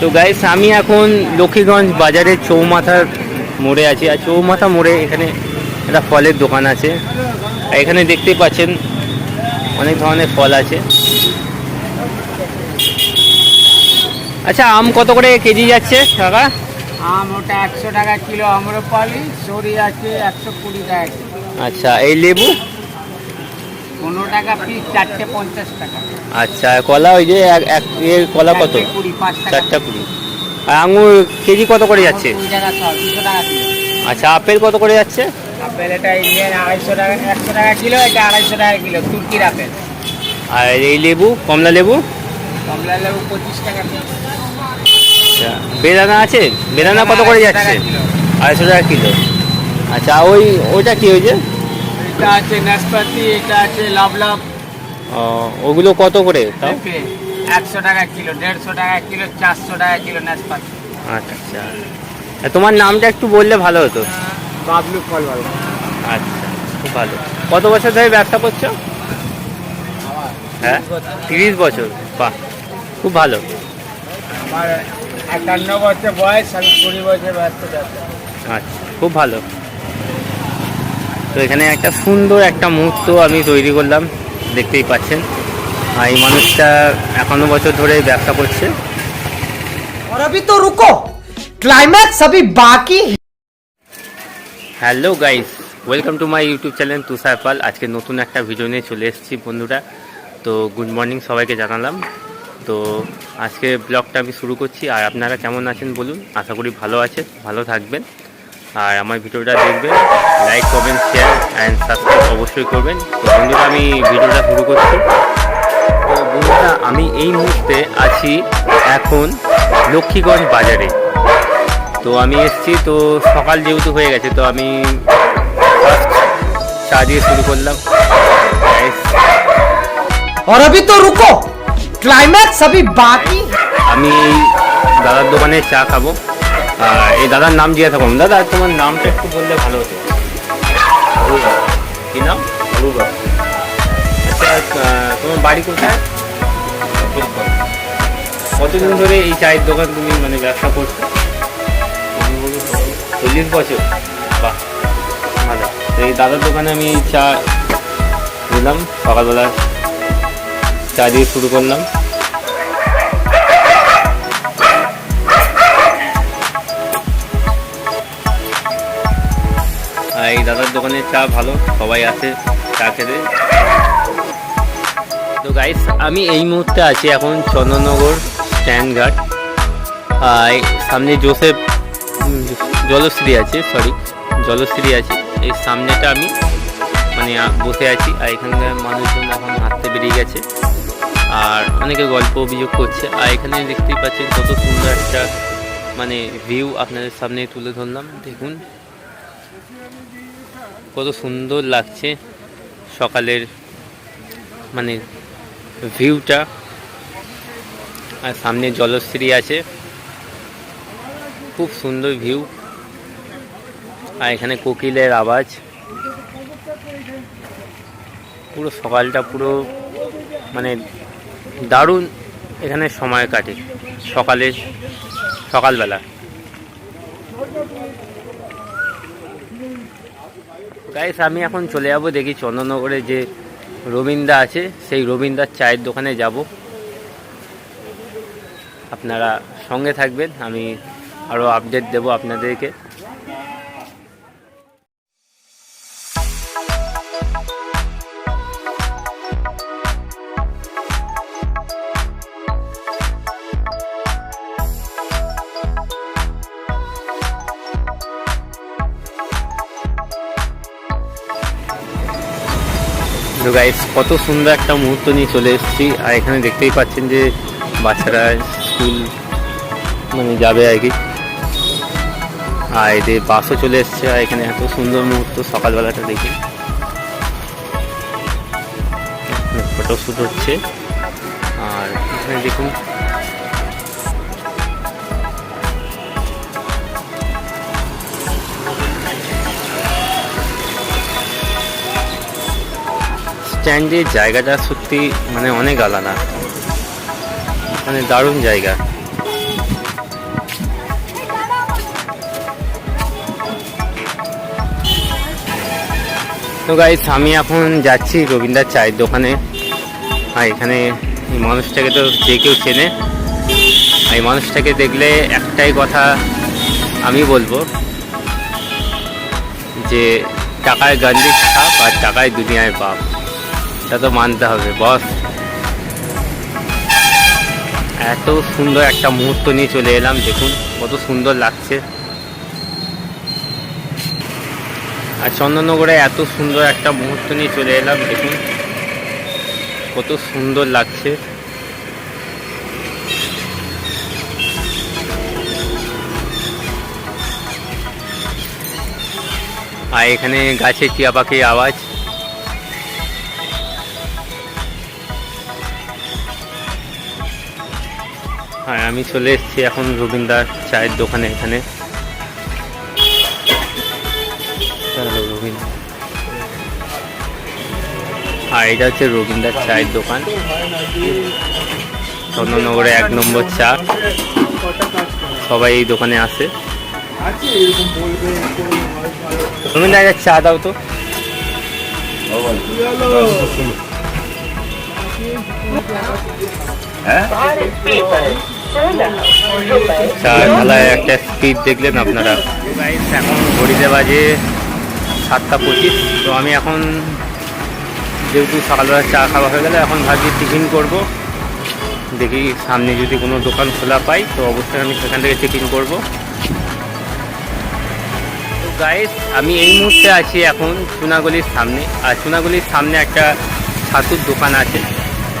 তো গাইস আমি এখন লক্ষ্মীগঞ্জ বাজারের চৌমাথার মোড়ে আছি। আর চৌমাথা মোড়ে এখানে একটা ফলের দোকান আছে। আর এখানে দেখতেই পাচ্ছেন অনেক ধরনের ফল আছে। আচ্ছা আম কত করে কেজি যাচ্ছে কাকা? আম ওটা একশো টাকা কিলো আম্রপালি সরি আছে একশো কুড়ি টাকা আচ্ছা এই লেবু? পনেরো টাকা পিস চারটে পঞ্চাশ টাকা। আচ্ছা কলা ওই যে এক এক এর কলা কত? চারটে কুড়ি আর আঙুর কেজি কত করে যাচ্ছে? আচ্ছা আপেল কত করে যাচ্ছে? আপেল এটা ইন্ডিয়ান আড়াইশো টাকা একশো টাকা কিলো এটা আড়াইশো টাকা কিলো তুর্কির আপেল। আর এই লেবু কমলা লেবু? কমলা লেবু পঁচিশ টাকা আচ্ছা বেদানা আছে? বেদানা কত করে যাচ্ছে? আড়াইশো টাকা কিলো। আচ্ছা ওই ওইটা কি হয়েছে এটা আছে নাশপাতি এটা আছে লাভ লাভ। ওগুলো কত করে তাও? একশো টাকা কিলো দেড়শো টাকা কিলো চারশো টাকা কিলো নাশপাতি। আচ্ছা। আর তোমার নামটা একটু বললে ভালো হতো। বাবলু ফল ভালো আচ্ছা খুব ভালো। কত বছর ধরে ব্যবসা করছ? হ্যাঁ? তিরিশ বছর। বাহ খুব ভালো। আমার একান্ন বছর বয়স আমি কুড়ি বছর ব্যস্ত আচ্ছা খুব ভালো। তো এখানে একটা সুন্দর একটা মুহূর্ত আমি তৈরি করলাম দেখতেই পাচ্ছেন আর এই মানুষটা একান্ন বছর ধরে ব্যবসা করছে और अभी तो रुको क्लाइमैक्स अभी बाकी है hello guys welcome to my YouTube channel Tushar Pal আজকে নতুন একটা ভিডিও নিয়ে চলে এসেছি বন্ধুরা তো গুড মর্নিং সবাইকে জানালাম তো আজকে ব্লগটা আমি শুরু করছি আর আপনারা কেমন আছেন বলুন আশা করি ভালো আছেন ভালো থাকবেন আর আমার ভিডিওটা দেখবেন like comment share and subscribe অবশ্যই করবেন তো বন্ধুরা আমি ভিডিওটা শুরু করছি তো বন্ধুরা আমি এই মুহূর্তে আছি এখন লক্ষ্মীগঞ্জ বাজারে তো আমি এসেছি তো সকাল যেহেতু হয়ে গেছে তো আমি ফার্স্ট চা দিয়ে শুরু করলাম Guys, और अभी तो रुको क्लाइमैक्स अभी बाकी है আমি এই দাদার দোকানে চা খাবো আর এই দাদার নাম দিয়ে থাকুন। দাদা তোমার নামটা একটু বললে ভালো হতো। কি নাম? আচ্ছা তোমার বাড়ি কোথায়? কতদিন ধরে এই চায়ের দোকান তুমি মানে ব্যবসা করছ? চল্লিশ বছর? বাহ ভালো। তো এই দাদার দোকানে আমি চা নিলাম সকালবেলা চা দিয়ে শুরু করলাম। দোকানের চা ভালো, সবাই আসে চা খেতে। তো গাইস আমি এই মুহূর্তে আছি এখন চন্দননগর স্ট্যান্ড ঘাট আর সামনে জোসেফ জলশ্রী আছে সরি জলশ্রী আছে। এই সামনেটা আমি মানে বসে আছি, আর এখানকার মানুষজন এখন হাঁটতে বেরিয়ে গেছে। আর অনেকে গল্প অভিযোগ করছে, আর এখানে দেখতেই পাচ্ছেন কত সুন্দর একটা মানে ভিউ আপনাদের সামনে তুলে ধরলাম। দেখুন। কত সুন্দর লাগছে সকালের মানে ভিউটা আর সামনে জলশ্রী আছে। খুব সুন্দর ভিউ আর এখানে কোকিলের আওয়াজ। পুরো সকালটা পুরো মানে দারুণ এখানে সময় কাটে সকালে সকালবেলা। গাইস আমি এখন চলে যাব, দেখি চন্দননগরে যে রবীন্দা আছে, সেই রবীন্দ্রার চায়ের দোকানে যাব। আপনারা সঙ্গে থাকবেন, আমি আরও আপডেট দেব আপনাদেরকে। তো গাইস কত সুন্দর একটা মুহূর্ত নিয়ে চলে এসেছি। আর এখানে দেখতেই পাচ্ছেন যে বাচ্চারা স্কুল মানে যাবে আর কি। আর এদের বাসও চলে এসছে। আর এখানে এত সুন্দর মুহূর্ত সকালবেলাটা দেখি। ফটো শ্যুট হচ্ছে। আর এখানে দেখুন স্ট্যান্ডের জায়গাটা সত্যি মানে অনেক আলাদা। মানে দারুণ জায়গা। তো গাইস আমি এখন যাচ্ছি রবীন্দ্র চায়ের দোকানে। আর এখানে এই মানুষটাকে তো যে কেউ চেনে। এই মানুষটাকে দেখলে একটাই কথা আমি বলব, যে টাকায় গান্ধী সাপ আর টাকায় দুনিয়ায় বাপ। তা তো মানতে হবে, বস। এত সুন্দর একটা মুহূর্ত নিয়ে চলে এলাম, দেখুন কত সুন্দর লাগছে। আর চন্দননগরে এত সুন্দর একটা মুহূর্ত নিয়ে চলে এলাম, দেখুন কত সুন্দর লাগছে। আর এখানে গাছে টিয়া পাখির আওয়াজ। আর আমি চলে এসেছি এখন রবীন্দ্রার চায়ের দোকানে এখানে। রবীন্দ্র। আর এটা হচ্ছে রবীন্দ্রার চায়ের দোকান। চন্দননগরে এক নম্বর চা। সবাই এই দোকানে আসে। রবীন্দ্র চা দাও তো। চা ঢালায় একটা স্পিড দেখলেন আপনারা। এখন ঘড়িতে বাজে সাতটা পঁচিশ। তো আমি এখন যেহেতু সকালবেলা চা খাওয়া হয়ে গেলে, এখন ভাবছি টিফিন করব। দেখি সামনে যদি কোনো দোকান খোলা পাই, তো অবশ্যই আমি সেখান থেকে টিফিন করব। তো গাইস আমি এই মুহূর্তে আছি এখন চুনাগলির সামনে। আর চুনাগলির সামনে একটা ছাতুর দোকান আছে।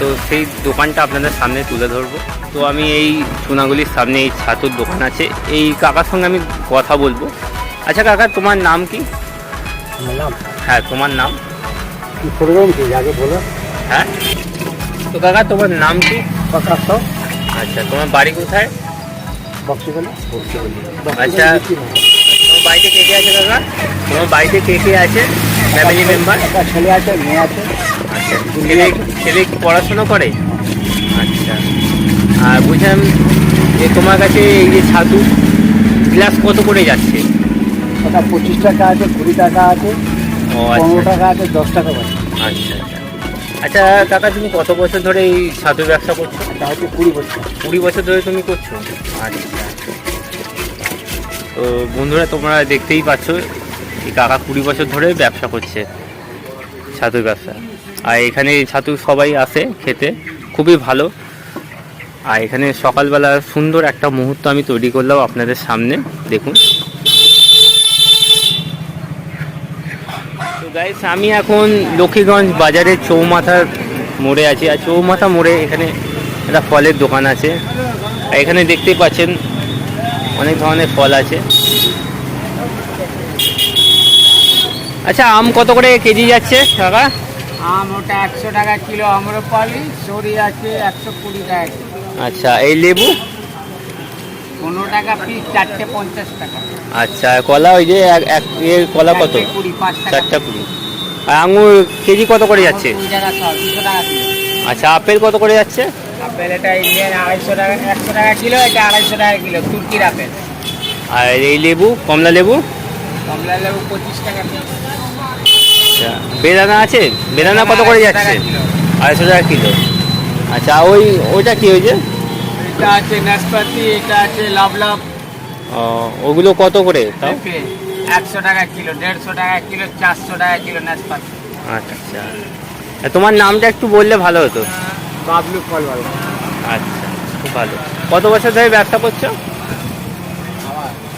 তো সেই দোকানটা আপনাদের সামনে তুলে ধরবো। তো আমি এই সোনাগুলির সামনে এই ছাতুর দোকান আছে। এই কাকার সঙ্গে আমি কথা বলব। আচ্ছা কাকা তোমার নাম কি? হ্যাঁ তোমার নাম? আগে বলো। হ্যাঁ? তো কাকা তোমার নাম কি? প্রকাশ আচ্ছা তোমার বাড়ি কোথায়? বক্সিবলি আচ্ছা। তোমার বাড়িতে কে কে আছে কাকা? তোমার বাড়িতে কে কে আছে? ফ্যামিলি মেম্বার একটা ছেলে আছে মেয়ে আছে। আচ্ছা ছেলে ছেলে কি পড়াশোনা করে? আচ্ছা। আর বুঝলাম যে তোমার কাছে এই যে ছাতু গ্লাস কত করে যাচ্ছে? ওটা পঁচিশ টাকা আছে কুড়ি টাকা আছে ও পনেরো আচ্ছা টাকা আছে দশ টাকা আছে আচ্ছা আচ্ছা। আচ্ছা কাকা তুমি কত বছর ধরে এই ছাতু ব্যবসা করছ? হচ্ছে কুড়ি বছর। কুড়ি বছর ধরে তুমি করছ? আচ্ছা। তো বন্ধুরা তোমরা দেখতেই পাচ্ছ এই কাকা কুড়ি বছর ধরে ব্যবসা করছে ছাতুর ব্যবসা। আর এখানে ছাতু সবাই আসে খেতে, খুবই ভালো। আর এখানে সকালবেলা সুন্দর একটা মুহূর্ত আমি তৈরি করলাম আপনাদের সামনে, দেখুন। গাইস আমি এখন লক্ষ্মীগঞ্জ বাজারে চৌমাথার মোড়ে আছি। আর চৌমাথা মোড়ে এখানে একটা ফলের দোকান আছে। এখানে দেখতেই পাচ্ছেন অনেক ধরনের ফল আছে। আচ্ছা আম কত করে কেজি যাচ্ছে কাকা আম ওটা একশো টাকা কিলো আম্রপালি সরি আছে একশো কুড়ি টাকা আচ্ছা এই লেবু? পনেরো টাকা পিস চারটে পঞ্চাশ টাকা। আচ্ছা কলা ওই যে এক এক এর কলা কত? কুড়ি পাঁচ টাকা। চারটা কুড়ি। আর আঙুর কেজি কত করে যাচ্ছে? টাকা টাকা আচ্ছা আপেল কত করে যাচ্ছে? আপেল এটা ইন্ডিয়ান আড়াইশো টাকা একশো টাকা কিলো এটা আড়াইশো টাকা কিলো তুর্কির আপেল। আর এই লেবু কমলা লেবু? কমলা লেবু পঁচিশ টাকা আচ্ছা বেদানা আছে? বেদানা কত করে যাচ্ছে? আড়াইশো টাকা কিলো। আচ্ছা ওই ওইটা কি হয়েছে এটা আছে নাশপাতি এটা আছে লাভ লাভ ওগুলো কত করে তাও? একশো টাকা কিলো দেড়শো টাকা কিলো চারশো টাকা কিলো নাশপাতি। আচ্ছা। তোমার নামটা একটু বললে ভালো হতো। বাবলু ফল ভালো আচ্ছা খুব ভালো। কত বছর ধরে ব্যবসা করছ?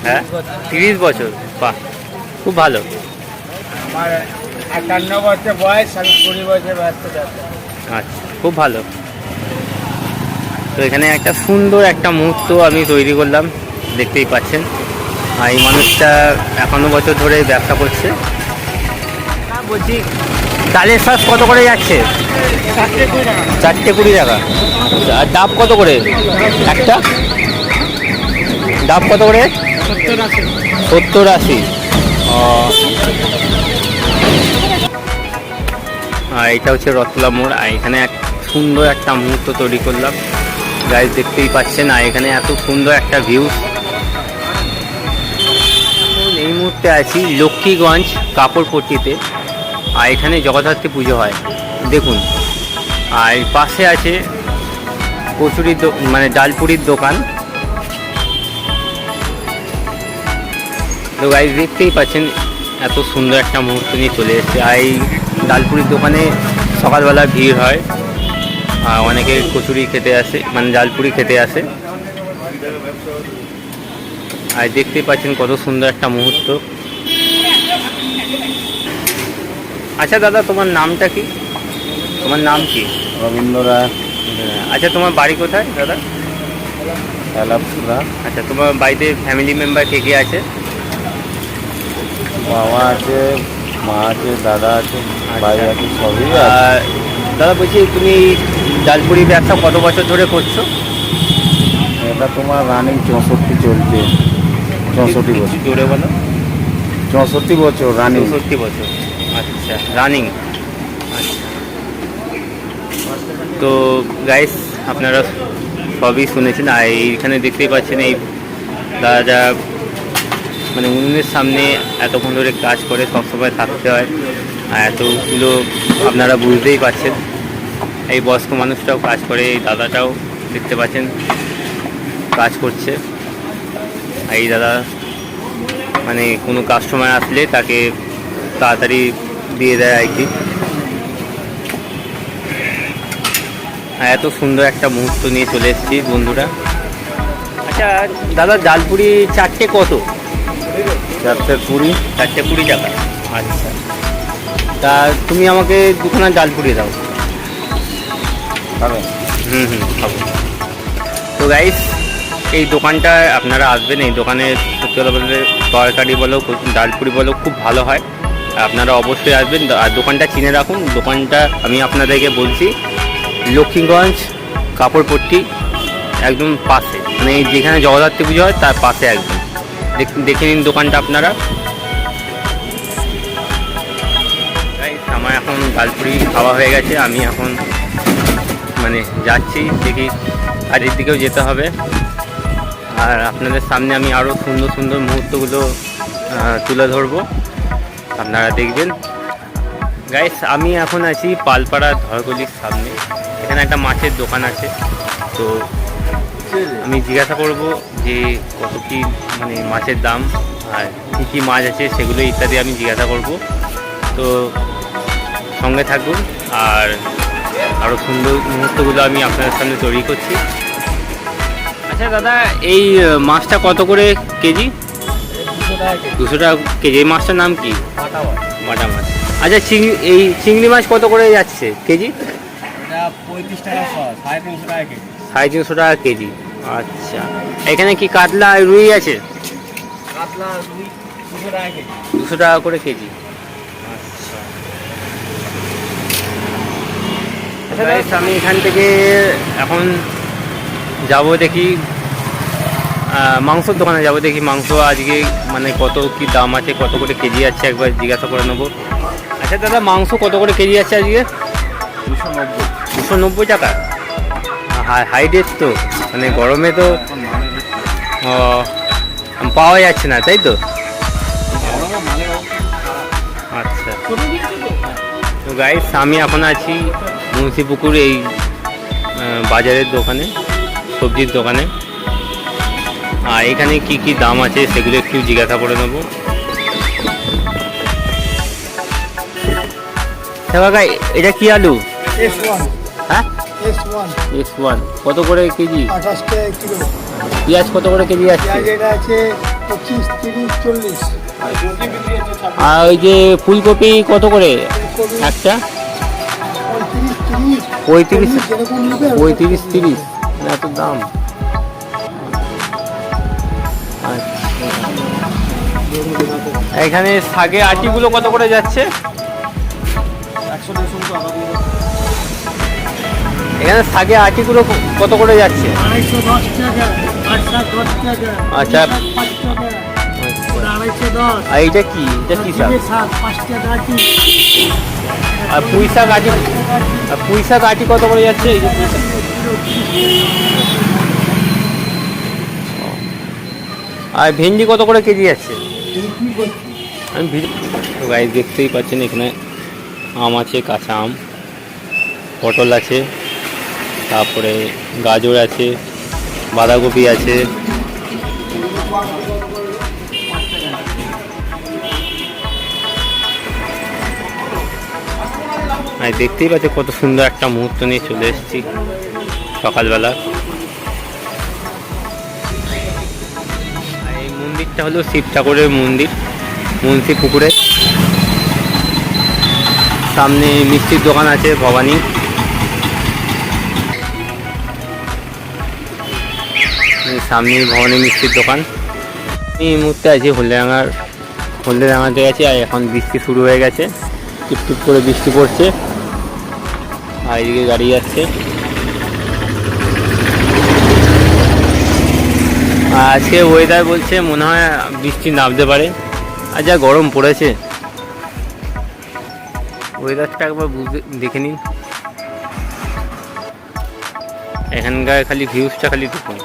হ্যাঁ তিরিশ বছর বাহ। খুব ভালো। আমার একান্ন বছর বয়স আমি কুড়ি বছর ব্যস্ত আচ্ছা খুব ভালো। তো এখানে একটা সুন্দর একটা মুহূর্ত আমি তৈরি করলাম দেখতেই পাচ্ছেন। আর এই মানুষটা একান্ন বছর ধরে ব্যবসা করছে। হ্যাঁ, বলছি। ডালের শ্বাস কত করে যাচ্ছে? চারটে কুড়ি টাকা। আর ডাব কত করে? একটা। ডাব কত করে? সত্তর আশি। এটা হচ্ছে রতলা মোড়, আর এখানে এক সুন্দর একটা মুহূর্ত তৈরি করলাম। গাইজ দেখতেই পাচ্ছেন, আর এখানে এত সুন্দর একটা ভিউ এই মুহূর্তে আছি লক্ষ্মীগঞ্জ কাপড়পট্টিতে আর এখানে জগদ্ধাত্রী পুজো হয়। দেখুন, আর পাশে আছে কচুরির মানে ডালপুরির দোকান। তো গাইজ দেখতেই পাচ্ছেন এত সুন্দর একটা মুহূর্ত নিয়ে চলে এসেছে। আর এই ডালপুরির দোকানে সকালবেলা ভিড় হয়। আর অনেকে কচুরি খেতে আসে মানে ডালপুরি খেতে আসে। আর দেখতেই পাচ্ছেন কত সুন্দর একটা মুহূর্ত। আচ্ছা দাদা তোমার নামটা কি? তোমার নাম কি? রবীন্দ্র রায়। আচ্ছা তোমার বাড়ি কোথায় দাদা? আচ্ছা তোমার বাড়িতে ফ্যামিলি মেম্বার কে কে আছে? বাবা আছে মা আছে দাদা আছে ভাই আছে সবই দাদা বলছি তুমি এই ডালপুরি ব্যবসা কত বছর ধরে করছ? এটা তোমার রানিং চৌষট্টি চলছে। চৌষট্টি বছর। জোরে বলো। চৌষট্টি বছর রানিং চৌষট্টি বছর। আচ্ছা রানিং আচ্ছা তো গাইস আপনারা সবই শুনেছেন আর এইখানে দেখতেই পাচ্ছেন এই দাদা মানে উনুনের সামনে এতক্ষণ ধরে কাজ করে, সবসময় থাকতে হয়। আর এতগুলো আপনারা বুঝতেই পারছেন। এই বয়স্ক মানুষটাও কাজ করে, এই দাদাটাও দেখতে পাচ্ছেন, কাজ করছে। এই দাদা মানে কোনো কাস্টমার আসলে তাকে তাড়াতাড়ি দিয়ে দেয় আর কি। এত সুন্দর একটা মুহূর্ত নিয়ে চলে এসেছি বন্ধুরা। আচ্ছা দাদা, জালপুরি চারটে কত? চারটে কুড়ি। চারটে কুড়ি টাকা। আচ্ছা। তা তুমি আমাকে দুখানা জালপুরি দাও। হবে? হুম হুম খাব তো গাইস এই দোকানটা আপনারা আসবেন এই দোকানে সত্যি কথা বলতে তরকারি বলো ডালপুরি বলো খুব ভালো হয়। আপনারা অবশ্যই আসবেন। আর দোকানটা চিনে রাখুন। দোকানটা আমি আপনাদেরকে বলছি লক্ষ্মীগঞ্জ কাপড়পট্টি একদম পাশে। মানে যেখানে জগদ্ধাত্রী পুজো হয় তার পাশে একদম। দেখ- নিন দোকানটা আপনারা। আমার এখন ডালপুরি খাওয়া হয়ে গেছে, আমি এখন মানে যাচ্ছি, দেখি আর দিকেও যেতে হবে। আর আপনাদের সামনে আমি আরও সুন্দর সুন্দর মুহূর্তগুলো তুলে ধরবো। আপনারা দেখবেন। গাইস আমি এখন আছি পালপাড়া ধরগলির সামনে। এখানে একটা মাছের দোকান আছে। তো আমি জিজ্ঞাসা করব যে কত কি মানে মাছের দাম আর কী কী মাছ আছে সেগুলো ইত্যাদি আমি জিজ্ঞাসা করব। তো সঙ্গে থাকুন আর আরও সুন্দর মুহূর্তগুলো আমি আপনাদের সামনে তৈরি করছি। আচ্ছা দাদা এই মাছটা কত করে কেজি? দুশো টাকা কেজি। এই মাছটার নাম কি? বাটা মাছ। আচ্ছা চিংড়ি এই চিংড়ি মাছ কত করে যাচ্ছে কেজি? পঁয়ত্রিশ টাকা সাড়ে তিনশো টাকা কেজি। আচ্ছা। এখানে কি কাতলা আর রুই আছে? কাতলা রুই দুশো টাকা কেজি। দুশো টাকা করে কেজি। আচ্ছা। Guys, আমি এখান থেকে এখন যাব দেখি মাংসর দোকানে যাব দেখি মাংস আজকে মানে কত কি দাম আছে কত করে কেজি আছে একবার জিজ্ঞাসা করে নেব। আচ্ছা দাদা মাংস কত করে কেজি আছে আজকে? দুশো নব্বই। দুশো নব্বই টাকা? হাই রেট তো। মানে গরমে তো পাওয়া যাচ্ছে না তাই তো? আচ্ছা। তো গাইস আমি এখন আছি মুন্সিপুকুর এই বাজারের দোকানে সবজির দোকানে। আর এখানে কি কি দাম আছে সেগুলো একটু জিজ্ঞাসা করে নেব। কাকা এটা কি আলু? হ্যাঁ? এক্স ওয়ান কত করে কেজি? আঠাশ টাকা কিলো পেঁয়াজ কত করে কেজি আছে? এটা আছে পঁচিশ তিরিশ চল্লিশ। আর ওই যে ফুলকপি কত করে? একটা? পঁয়ত্রিশ পঁয়ত্রিশ। তিরিশ। এত দাম। আচ্ছা। এখানে শাকে আটিগুলো কত করে যাচ্ছে? একশো এখানে শাকে আটিগুলো কত করে যাচ্ছে? আচ্ছা। আর এইটা কি? এটা কি শাক? আর পুঁই শাক আটি আর পুঁই শাক আটি কত করে যাচ্ছে? এই যে পুঁই শাক। আর ভেন্ডি কত করে কেজি আছে আমি তো দেখতেই পাচ্ছেন এখানে আম আছে কাঁচা আম পটল আছে। তারপরে গাজর আছে, বাঁধাকপি আছে। দেখতেই পাচ্ছি কত সুন্দর একটা মুহূর্ত নিয়ে চলে এসেছি সকালবেলা। এই মন্দিরটা হলো শিব ঠাকুরের মন্দির, মুন্সি পুকুরে। সামনে মিষ্টির দোকান আছে ভবানী। সামনে ভবানী মিষ্টির দোকান। আমি এই মুহূর্তে আছি হলদেডাঙ্গার হলদেডাঙ্গাতে আছি, আর এখন বৃষ্টি শুরু হয়ে গেছে। টিপটিপ করে বৃষ্টি পড়ছে। আর এদিকে গাড়ি যাচ্ছে। আজকে ওয়েদার বলছে মনে হয় বৃষ্টি নামতে পারে। আর যা গরম পড়েছে। ওয়েদারটা একবার বুঝতে দেখে নিন। এখানকার খালি ভিউজটা খালি দেখুন।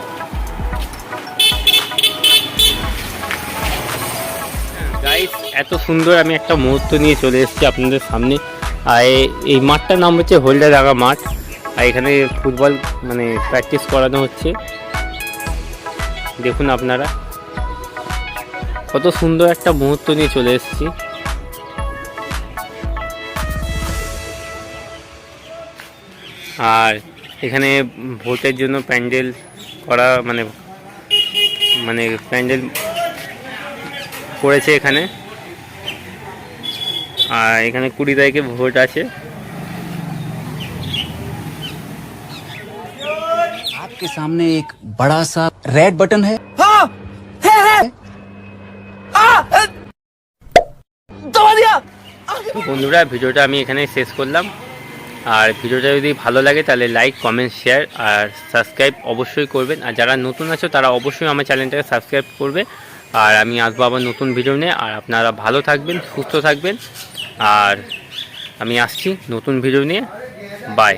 এত সুন্দর আমি একটা মুহূর্ত নিয়ে চলে এসেছি আপনাদের সামনে। আর এই মাঠটার নাম হচ্ছে হোল্ডার রাগা মাঠ। আর এখানে ফুটবল মানে প্র্যাকটিস করানো হচ্ছে। দেখুন আপনারা। কত সুন্দর একটা মুহূর্ত নিয়ে চলে এসেছি। আর এখানে ভোটের জন্য প্যান্ডেল করা মানে মানে প্যান্ডেল করেছে এখানে। আর এখানে কুড়ি তারিখে ভোট আছে आपके सामने एक बड़ा सा रेड बटन है তো বন্ধুরা ভিডিওটা আমি এখানে শেষ করলাম আর ভিডিওটা যদি ভালো লাগে তাহলে লাইক কমেন্ট শেয়ার আর সাবস্ক্রাইব অবশ্যই করবেন আর যারা নতুন আছো তারা অবশ্যই আমার চ্যানেলটাকে সাবস্ক্রাইব করবে আর আমি আসব আবার নতুন ভিডিও নিয়ে। আর আপনারা ভালো থাকবেন, সুস্থ থাকবেন। আর আমি আসছি নতুন ভিডিও নিয়ে। বাই